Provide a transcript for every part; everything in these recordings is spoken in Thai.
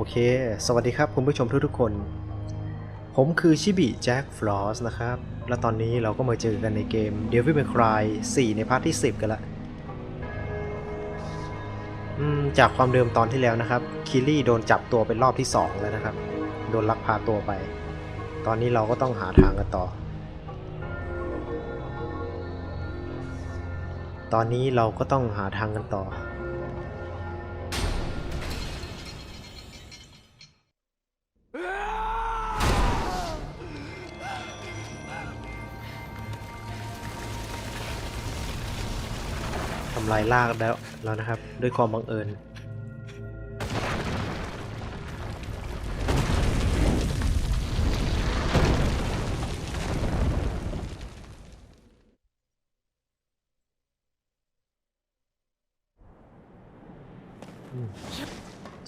โอเค สวัสดีครับคุณผู้ชมทุกๆคน ผมคือชิบิแจ็คฟลอสนะครับ และตอนนี้เราก็มาเจอกันในเกม Devil May Cry 4 ในพาร์ทที่ 10 กันละจากความเดิมตอนที่แล้วนะครับ คิลลี่โดนจับตัวเป็นรอบที่ 2 แล้วนะครับ โดนลักพาตัวไป ตอนนี้เราก็ต้องหาทางกันต่อ ตอนนี้เราก็ต้องหาทางกันต่อำลายลากแล้วแล้วนะครับ ด้วยความบังเอิญ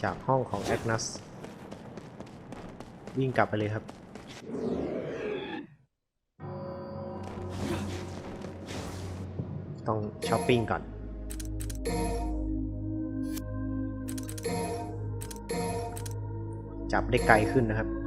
จากห้องของแอคนัสวิ่งกลับไปเลยครับ ต้องช้อปปิ้งก่อน จับได้ไกลขึ้นนะครับ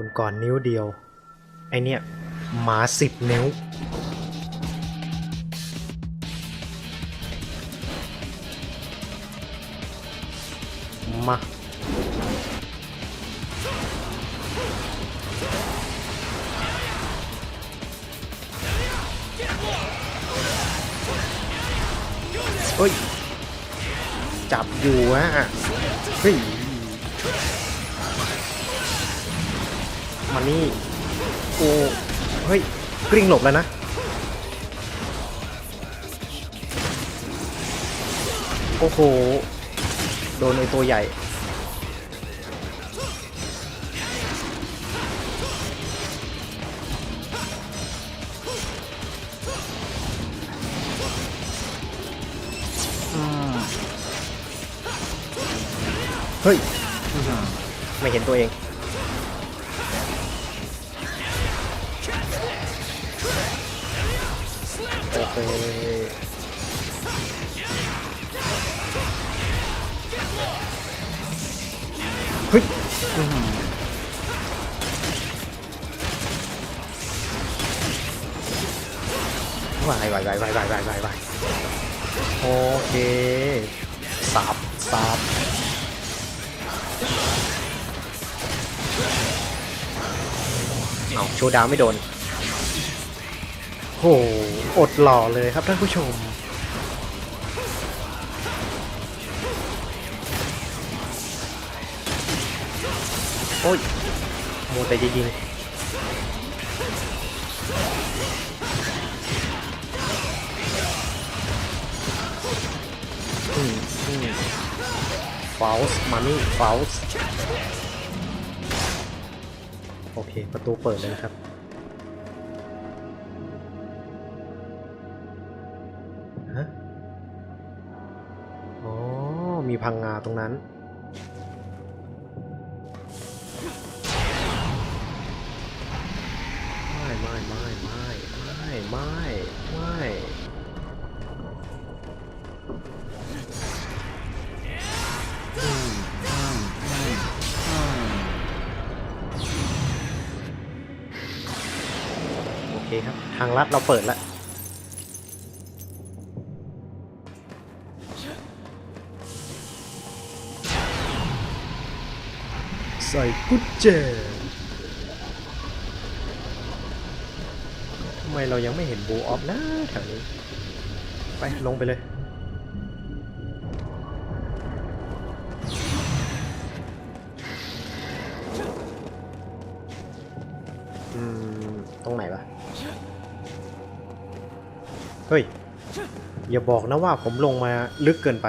คุณก่อนนิ้วเดียว ไอเนี่ยหมาสิบนิ้ว มาเฮ้ย จับอยู่ฮะเฮ้ย มานี่โอ้เฮ้ยกริ้งหลบแล้วนะโอ้โหโดนไอตัวใหญ่เฮ้ย ไม่เห็นตัวเอง เคเฮ้ยอื้อหือวายวายวายวายวายวายวายวายโอเคสับสับเอาชว์ดาวไม่โดน โห อดหล่อเลยครับท่านผู้ชม โอ้ยโมแต่จะยิงอืมอืมฟาวส์มานี่ฟาวส์โอเค ประตูเปิดเลยครับ พังงาตรงนั้น ไม่ไม่ไม่ไม่ไม่ไม่ไม่โอเคครับ ทางลัดเราเปิดแล้ว ใส่กุญแจทำไมเรายังไม่เห็นบูออฟนะแถวนี้ ไปลงไปเลยตรงไหนวะ เฮ้ย อย่าบอกนะว่าผมลงมาลึกเกินไป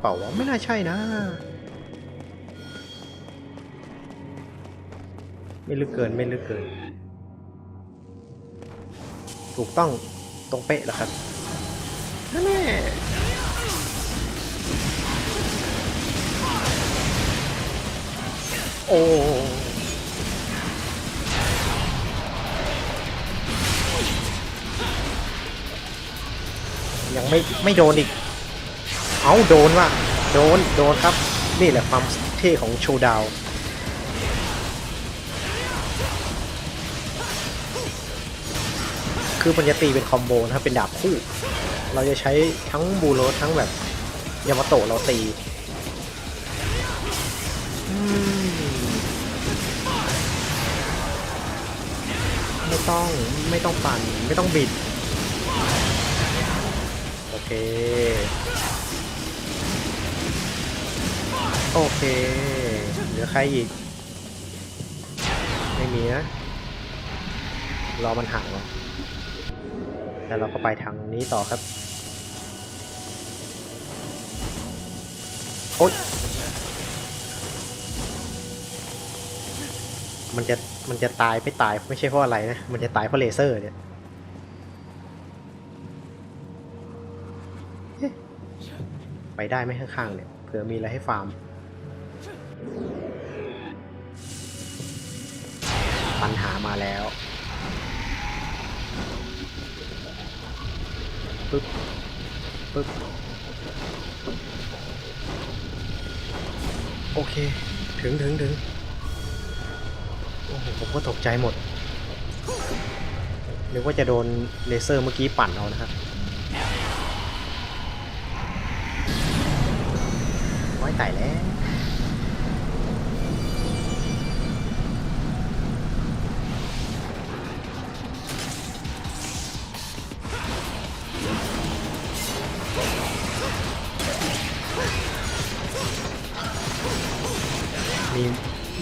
เปล่าวะไม่น่าใช่นะ ไม่ลึกเกินไม่ลึกเกิน ถูกต้องตรงเป๊ะเหรอครับนั่นแน่โอ้ยังไม่ไม่โดนอีก เอาโดนว่ะ โดน โดนครับ นี่แหละความเท่ของโชว์ดาว คือมันจะตีเป็นคอมโบนะครับ เป็นดาบคู่ เราจะใช้ทั้งบูโรทั้งแบบยามาโตะเราตีไม่ต้องไม่ต้องปั่น ไม่ต้องบิด โอเค โอเคเหลือใครอีก ไม่มีนะ รอมันห่างวะแล้วเราก็ไปทางนี้ต่อครับ โอ๊ยมันจะมันจะตายไม่ตายไม่ใช่เพราะอะไรนะ มันจะตายเพราะเลเซอร์เนี่ยไปได้ไหมข้างๆเนี่ยเผื่อมีอะไรให้ฟาร์ม ปัญหามาแล้วปึ๊บปึ๊บโอเค ถึงถึงถึงโอ้โหผมก็ตกใจหมดนึกว่าจะโดนเลเซอร์เมื่อกี้ปั่นเอานะครับไว้ไต่แล้ว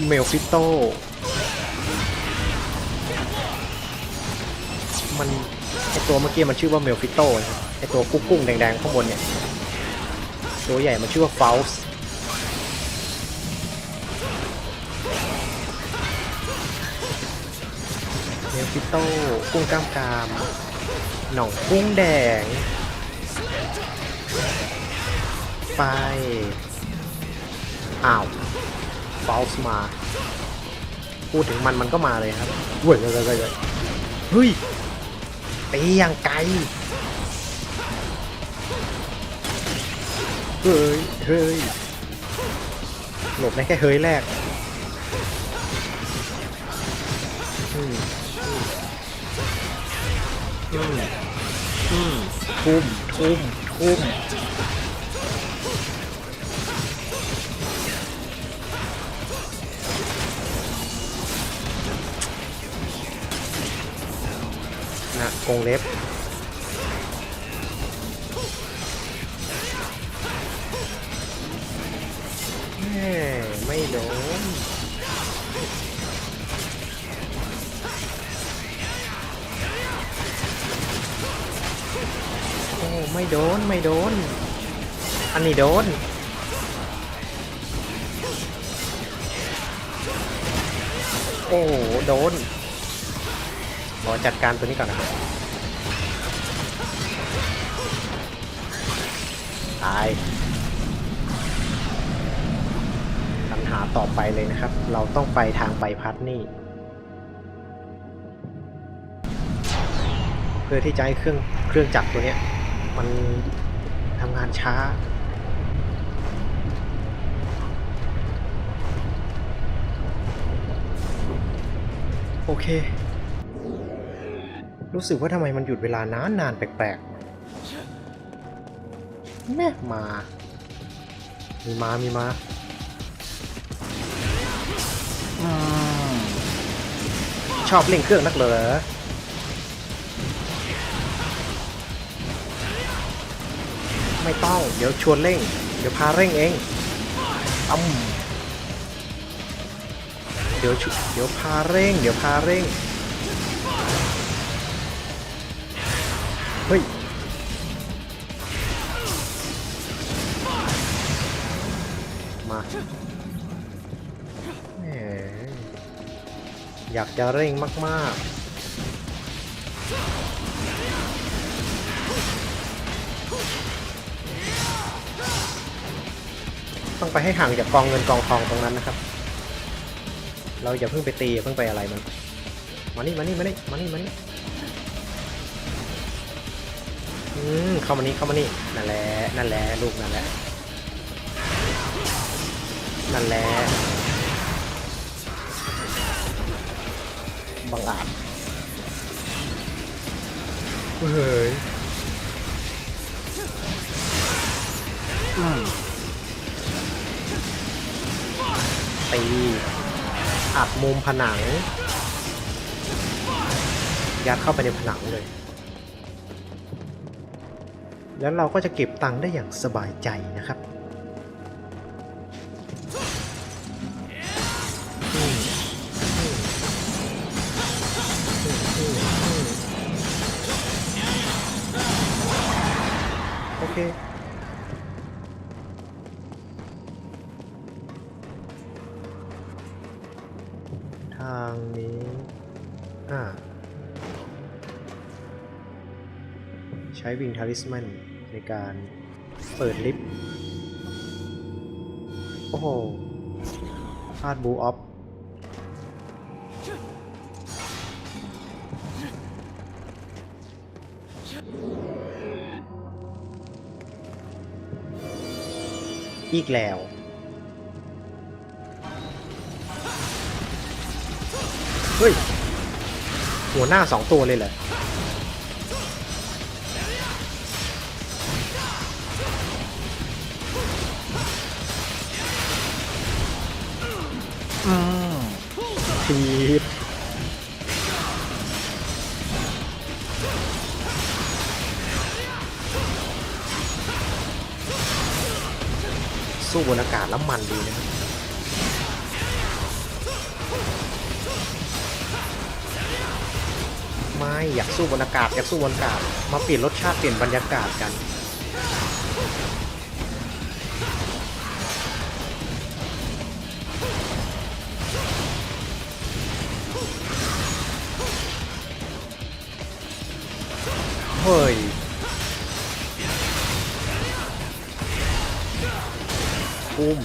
เมลฟิโต มันไอตัวเมื่อกี้มันชื่อว่าเมลฟิโตนะไอตัวกุ้งกุ้งแดงๆข้างบนเนี่ย ตัวใหญ่มันชื่อว่าฟาลส์เมลฟิโต กุ้งกล้ามกราม หน่องกุ้งแดง ไป อ้าว ฟอลส์มา พูดถึงมันมันก็มาเลยครับเว้ยเว้ยเว้ยเว้ยเฮ้ยตีอย่างไกลเฮ้ยเฮ้ยหลบได้แค่เฮ้ยแรกอืมอืมอืมทุ่มทุ่มทุ่ม นะกงเล็บ ไม่โดนโอ้ไม่โดน ไม่โดน อันนี้โดนโอ้โดน อจัดการตัวนี้ก่อนนะครับตายปัญหาต่อไปเลยนะครับ เราต้องไปทางใบพัดนี่ เพื่อที่จะให้เครื่องเครื่องจักรตัวเนี้ย มันทำงานช้าโอเค รู้สึกว่าทำไมมันหยุดเวลานานนานแปลกๆแม่มา มีมา มีมาอชอบเล่นเครื่องนักเหรอไม่ต้อง เดี๋ยวชวนเร่ง เดี๋ยวพาเร่งเองอ้ำเดี๋ยวชุเดี๋ยวพาเร่ง เดี๋ยวพาเร่ง อยากจะเร่งมาก ๆต้องไปให้ห่างจากกองเงินกองทองตรงนั้นนะครับ เราอย่าเพิ่งไปตีอย่าเพิ่งไปอะไรมัน มานี่มานี่มานี่มานี่มานี่อืมเข้ามานี่เข้ามานี่นั่นแหละนั่นแหละลูกนั่นแหละนั่นแหละ บังอาจเฮ้ยอืมตีอัดมุมผนัง ยัดเข้าไปในผนังเลย แล้วเราก็จะเก็บตังค์ได้อย่างสบายใจนะครับ ช้วิงทาริสมันในการเปิดลิฟต์ โอ้โหพลาดบูออฟอีกแล้ว เฮ้ย หัวหน้าสองตัวเลยเหรอ บนอากาศแล้วมันดีนะครับไม่อยากสู้บนอากาศอยากสู้บนอากาศมาเปลี่ยนรสชาติเปลี่ยนบรรยากาศกัน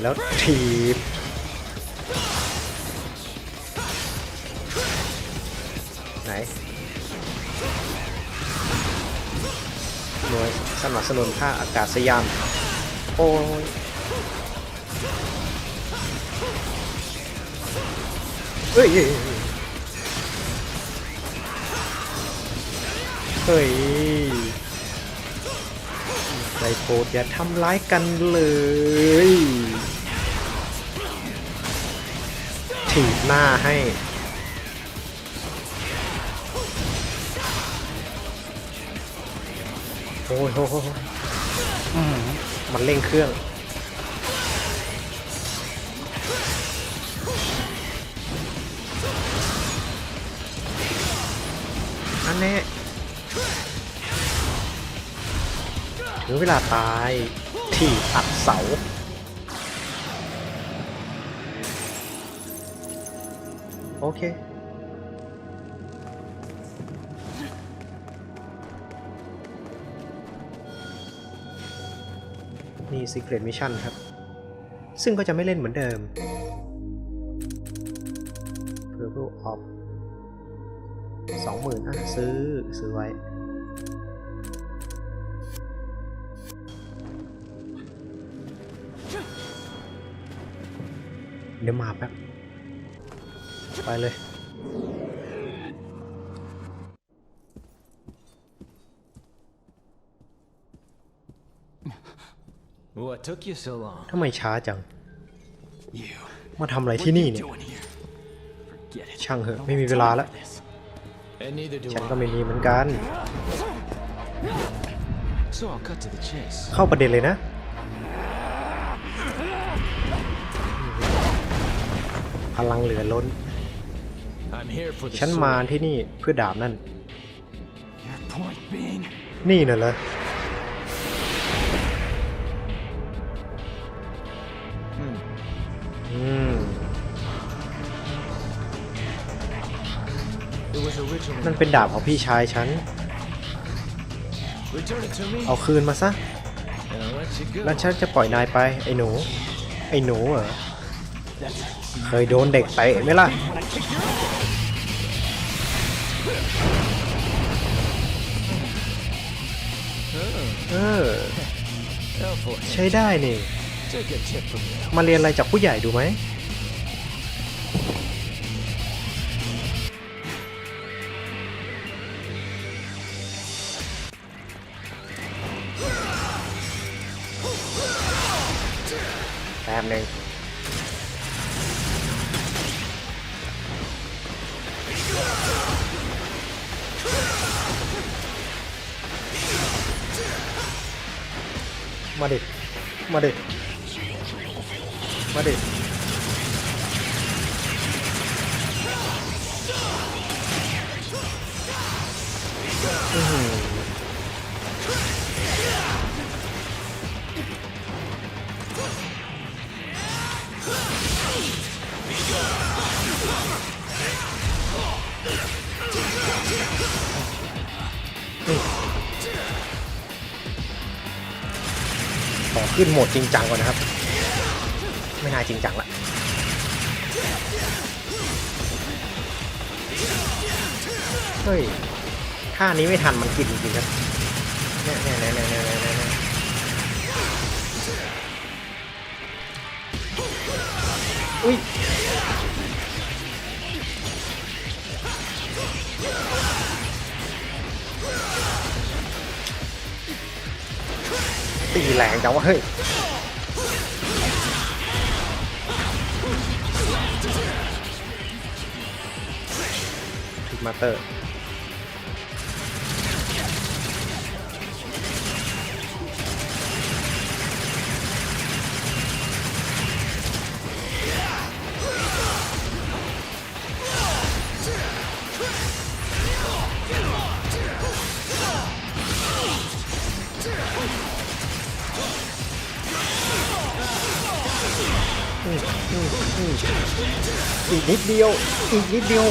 แล้วถีบไหนหน่วยสนับสนุนท่าอากาศยานโอ้ยเฮ้ยเฮ้ยใจโปรดอย่าทำร้ายกันเลย ถีบหน้าให้โอ้ยโอ้ยโอ้ยอืมมันเร่งเครื่อง อันนี้ถึงเวลาตาย ที่อัดเสา โอเค นี่ Secret Mission ครับ ซึ่งก็จะไม่เล่นเหมือนเดิม Purple Off สองหมื่นอะ ซื้อ ซื้อไว้เดี๋ยวมาแป๊บ ไปเลย What took you so long? ทำไมช้าจัง You. มาทำอะไร What ที่ are นี่ you เนี่ย doing here? Forget it. ช่างเหอะ I don't ไม่มี have เวลา time แล้ว for this. And neither do ฉันก็ I. ไม่มีเหมือนกัน So I'll cut to the chase. เข้าประเด็นเลยนะ พลังเหลือล้น ฉันมา sword. ที่นี่เพื่อดาบนั่น Your point being, นี่น่ะเหรอ hmm, อืม it was originally นั่นเป็นดาบของพี่ชายฉัน Return it to me, เอาคืนมาซะ and I'll let you go. แล้วฉันจะปล่อยนายไป ไอ้หนู ไอ้หนูเหรอ That's เคยโดนเด็กเตะไหมล่ะ เออ helpful. ใช้ได้นี่ Take a tip from me. มาเรียนอะไรจากผู้ใหญ่ดูไหม แป๊บหนึ่ง มาดิมาดิมาดิอื้อหื ขอขึ้นโหมดจริงจังก่อนนะครับ ไม่น่าจริงจังละเฮ้ยท่านี้ไม่ทันมันกินจริงครับเนี่ยเนี่ยเนี่ยเนี่ยเนี่ยเนี่ยเนี่ยอุ้ย ตีแรงจังวะเฮ้ยพิกมาเตอร์ ดเดียว อีกนิดเดียว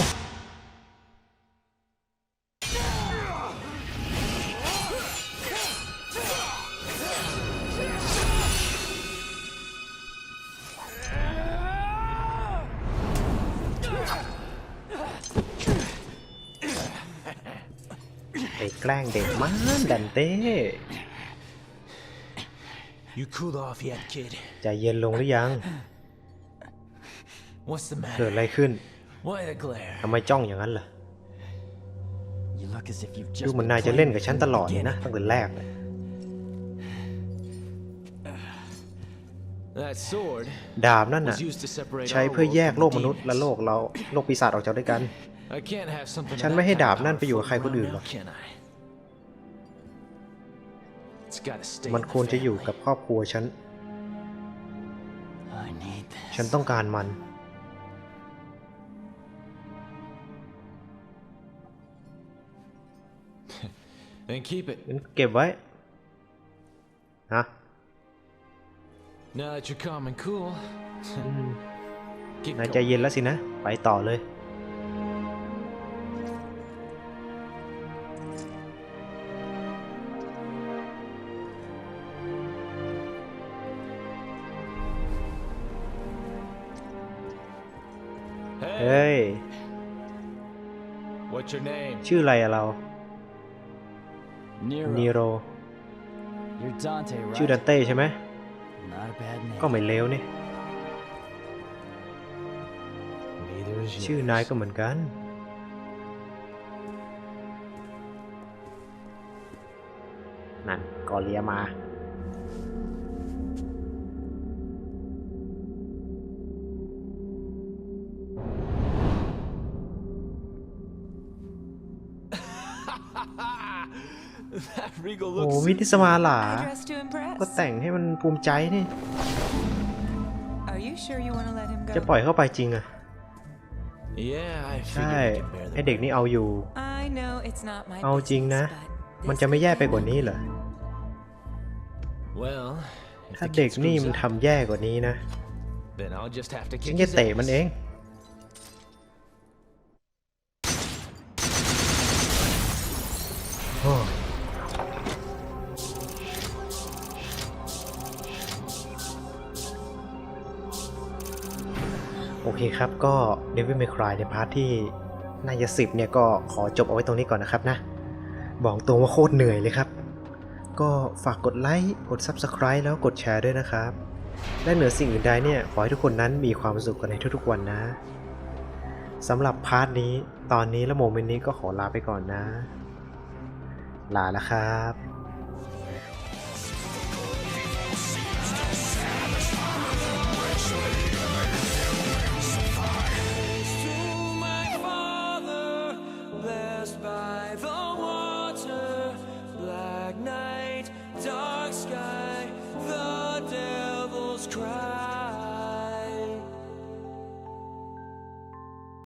ไปแกล้งเด็กมันดันเต้ You cooled off yet, kid? ใจเย็นลงหรือยัง What's the เกิด matter? อะไรขึ้น Why the glare? ทำไมจ้องอย่างนั้นล่ะ You look as if you've ดู just เหมือน been นายจะเล่น playing กับฉัน from ต the ลอดเลยนะ beginning. ตั้งแต่แรกเลย That sword ดาบนั่นน่ะ was used to separate ใช้ our เพื่อ world แยก from โล the กมนุษย์และ demons. โลกเราโลกปีศาจออกจากด้วยกัน I can't have something ฉัน of ไม่ that ให้ kind ดา of บนั่น power ไปอยู่กับใคร floating คนอื่น around หรอก now, can I? It's gotta stay มัน in the ควรจะอยู่ family. กับครอบครัวฉัน I need this. ฉันต้องการมัน Then keep it. งั้นเก็บไว้ฮะ Now that you're calm and cool, อืม keep นายใจ going. เย็นแล้วสินะ ไปต่อเลยเฮ้ Hey, ย what's your name? ชื่ออะไรอะเรา Nero. นีโร You're Dante, right? ชื่อดันเต้ใช่ไหม Not a bad name. ก็ไม่เลวนี่ Neither is ชื่อนายก็เหมือนกัน นั่นกอเลียมา โอ้ looks วินิสมาหลา I dress to impress. ก็แต่งให้มันภูมิใจนี่ Are you sure you want to let him go? จะปล่อยเข้าไปจริงอะ Yeah, I ใช่ figured you could bear ไอ the เด็กนี่เอาอยู่ I know it's not my เอาจริงนะ business, but มัน this จะไม่แย่ is ไปกว่านี้เหรอ Well, if ถ้า the เด็ก kid นี่ screws มัน up, ทำแย่กว่านี้นะ then I'll just have to ฉัน kick จะ his เตะมัน ass. เอง เคครับ ก็ Devil May Cry ในพาร์ทที่น่าจะสิบเนี่ยก็ขอจบเอาไว้ตรงนี้ก่อนนะครับนะ บอกตรงว่าโคตรเหนื่อยเลยครับ ก็ฝากกดไลค์กด Subscribe แล้วกดแชร์ด้วยนะครับ และเหนือสิ่งอื่นใดเนี่ย ขอให้ทุกคนนั้นมีความสุขกันในทุกๆวันนะสำหรับพาร์ทนี้ตอนนี้และโมเมนต์นี้ก็ขอลาไปก่อนนะ ลาแล้วครับ